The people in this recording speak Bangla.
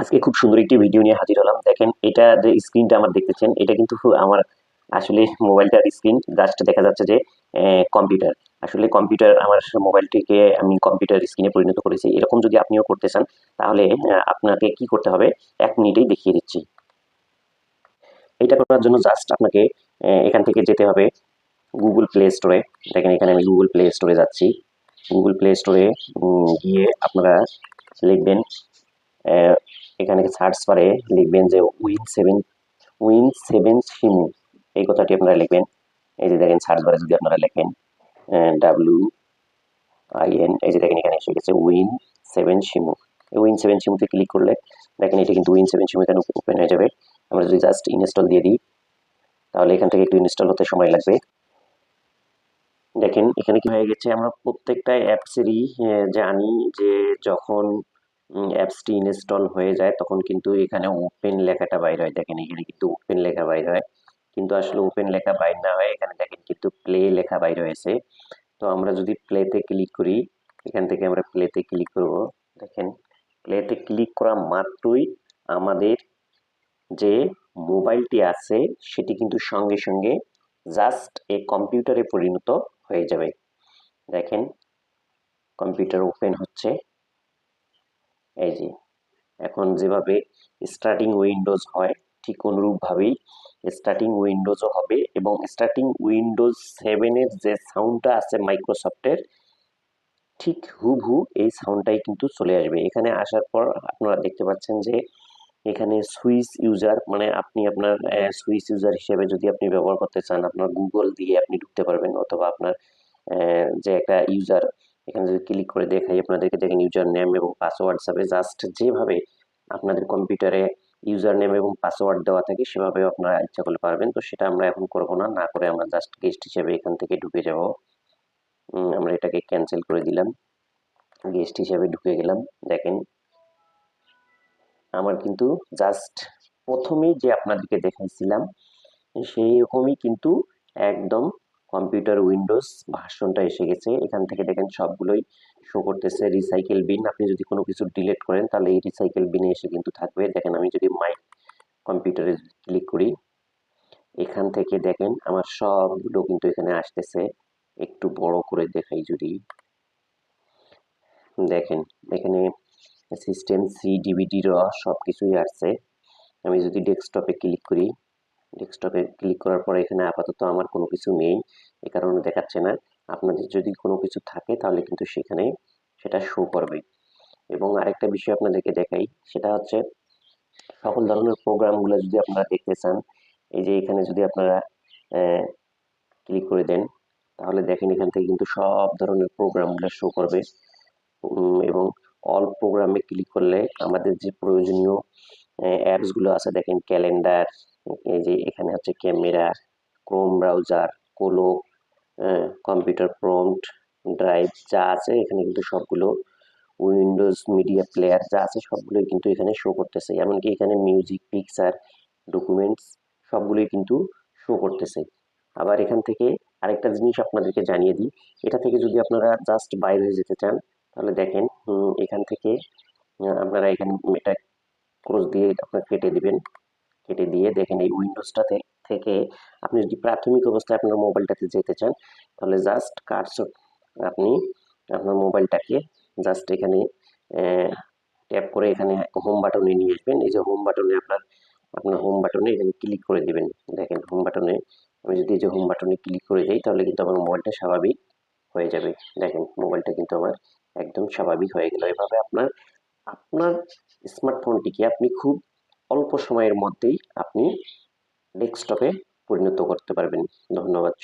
আজকে খুব সুন্দর একটি ভিডিও নিয়ে হাজির হলাম। দেখেন, এটা যে স্ক্রিনটা আমার দেখতেছেন, এটা কিন্তু আমার আসলে মোবাইলটার স্ক্রিন জাস্ট দেখা যাচ্ছে যে কম্পিউটার আসলে কম্পিউটার আমার মোবাইলটিকে আমি কম্পিউটার স্ক্রিনে পরিণত করেছি। এরকম যদি আপনিও করতে চান, তাহলে আপনাকে কি করতে হবে? এক মিনিটেই দেখিয়ে দিচ্ছি। এটা করার জন্য জাস্ট আপনাকে এখান থেকে যেতে হবে গুগল প্লে স্টোরে দেখেন, এখানে আমি গুগল প্লে স্টোরে যাচ্ছি। গুগল প্লে স্টোরে গিয়ে আপনারা লিখবেন এখানে সার্চ বারে লিখবেন যে win seven win seven simu এই কথাটি আপনারা লিখবেন। এই যে দেখেন সার্চ বারে যদি আপনারা লেখেন ডাব্লিউ আই এন এই যে দেখেন এখানে এসে গেছে win seven simu win seven সিমুতে click করলে দেখেন এটা কিন্তু উইন সেভেন সিমু এখানে ওপেন হয়ে যাবে। আমরা যদি জাস্ট ইনস্টল দিয়ে দিই, তাহলে এখান থেকে একটু ইনস্টল হতে সময় লাগবে। দেখেন এখানে কি হয়ে গেছে, আমরা প্রত্যেকটা অ্যাপসেরই জানি যে যখন অ্যাপসটি ইনস্টল হয়ে যায়, তখন কিন্তু এখানে ওপেন লেখাটা বাইর হয়। দেখেন, এখানে কিন্তু ওপেন লেখা বাইর হয়। কিন্তু আসলে ওপেন লেখা বাইর না হয় এখানে দেখেন কিন্তু প্লে লেখা বাইর হয়েছে। তো আমরা যদি প্লেতে ক্লিক করি, এখান থেকে আমরা প্লেতে ক্লিক করব। দেখেন প্লেতে ক্লিক করা মাত্রই আমাদের যে মোবাইলটি আছে, সেটি কিন্তু সঙ্গে সঙ্গে জাস্ট এ কম্পিউটারে পরিণত হয়ে যাবে। দেখেন কম্পিউটার ওপেন হচ্ছে। এই যে, এখন যেভাবে স্টার্টিং উইন্ডোজ হয়, ঠিক অনুরূপভাবেই স্টার্টিং উইন্ডোজও হবে এবং স্টার্টিং উইন্ডোজ সেভেনের যে সাউন্ডটা আছে মাইক্রোসফটের ঠিক হুবহু এই সাউন্ডটাই কিন্তু চলে আসবে। এখানে আসার পর আপনারা দেখতে পাচ্ছেন যে, এখানে সুইচ ইউজার মানে আপনি আপনার সুইচ ইউজার হিসেবে যদি আপনি ব্যবহার করতে চান, আপনার গুগল দিয়ে আপনি ঢুকতে পারবেন অথবা আপনার যে একটা ইউজার এখানে যদি ক্লিক করে দেখাই, আপনাদেরকে দেখেন ইউজার নেম এবং পাসওয়ার্ড হিসাবে জাস্ট যেভাবে আপনাদের কম্পিউটারে ইউজার নেম এবং পাসওয়ার্ড দেওয়া থাকে, সেভাবে আপনারা ইচ্ছা করলে পারবেন। তো সেটা আমরা এখন করব না না করে আমরা জাস্ট গেস্ট হিসেবে এখান থেকে ঢুকে যাব। আমরা এটাকে ক্যান্সেল করে দিলাম। গেস্ট হিসেবে ঢুকে গেলাম, দেখেন। আমার কিন্তু জাস্ট প্রথমেই যে আপনাদেরকে দেখাইছিলাম সেই রকমই কিন্তু একদম কম্পিউটার, উইন্ডোজ ভার্সনটা এসে গেছে। এখান থেকে দেখেন সবগুলোই শো করতেছে। রিসাইকেল বিন আপনি যদি কোনো কিছু ডিলিট করেন, তাহলে এই রিসাইকেল বিনে এসে কিন্তু থাকবে। দেখেন আমি যদি মাই কম্পিউটারে ক্লিক করি, এখান থেকে দেখেন আমার সবগুলো কিন্তু এখানে আসতেছে। একটু বড় করে দেখাই যদি। দেখেন, এখানে সিস্টেম সি ডিভিডি র সব কিছুই আসছে। আমি যদি ডেস্কটপে ক্লিক করি ডেস্কটপে ক্লিক করার পরে এখানে আপাতত আমার কোনো কিছু নেই, এ কারণে দেখাচ্ছে না। আপনাদের যদি কোনো কিছু থাকে তাহলে কিন্তু সেখানে সেটা শো করবে। এবং আরেকটা বিষয় আপনাদেরকে দেখাই, সেটা হচ্ছে সকল ধরনের প্রোগ্রামগুলো যদি আপনারা দেখতে চান, এই যে এখানে যদি আপনারা ক্লিক করে দেন, তাহলে দেখেন এখান থেকে কিন্তু সব ধরনের প্রোগ্রামগুলো শো করবে। এবং অল প্রোগ্রামে ক্লিক করলে আমাদের যে প্রয়োজনীয় অ্যাপসগুলো আছে, দেখেন ক্যালেন্ডার এই যে এখানে হচ্ছে ক্যামেরা ক্রোম ব্রাউজার কোলো কম্পিউটার প্রম্পট ড্রাইভ যা আছে এখানে কিন্তু সবগুলো উইন্ডোজ মিডিয়া প্লেয়ার যা আছে সবগুলোই কিন্তু এখানে শো করতেছে। এমনকি এখানে মিউজিক পিকচার ডকুমেন্টস সবগুলোই কিন্তু শো করতেছে। আবার এখান থেকে আরেকটা জিনিস আপনাদেরকে জানিয়ে দিই, এটা থেকে যদি আপনারা জাস্ট বাইরে হয়ে যেতে চান, তাহলে দেখেন এখান থেকে আপনারা এখানে এটা ক্রস দিয়ে আপনারা কেটে দিবেন। কেটে দিয়ে দেখেন এই উইন্ডোজটাতে থেকে আপনি যদি প্রাথমিক অবস্থায় আপনার মোবাইলটাতে যেতে চান, তাহলে জাস্ট কার্সর আপনি আপনার মোবাইলটাকে জাস্ট এখানে ট্যাপ করে এখানে হোম বাটনে নিয়ে আসবেন। এই যে হোম বাটনে আপনার আপনার হোম বাটনে এখানে ক্লিক করে দিবেন। দেখেন হোম বাটনে আমি যদি এই যে হোম বাটনে ক্লিক করে যাই তাহলে কিন্তু আমার মোবাইলটা স্বাভাবিক হয়ে যাবে। দেখেন মোবাইলটা কিন্তু আমার একদম স্বাভাবিক হয়ে গেল। এভাবে আপনার আপনার স্মার্টফোনটিকে আপনি খুব অল্প সময়ের মধ্যেই আপনি ডেস্কটপে পরিণত করতে পারবেন। ধন্যবাদ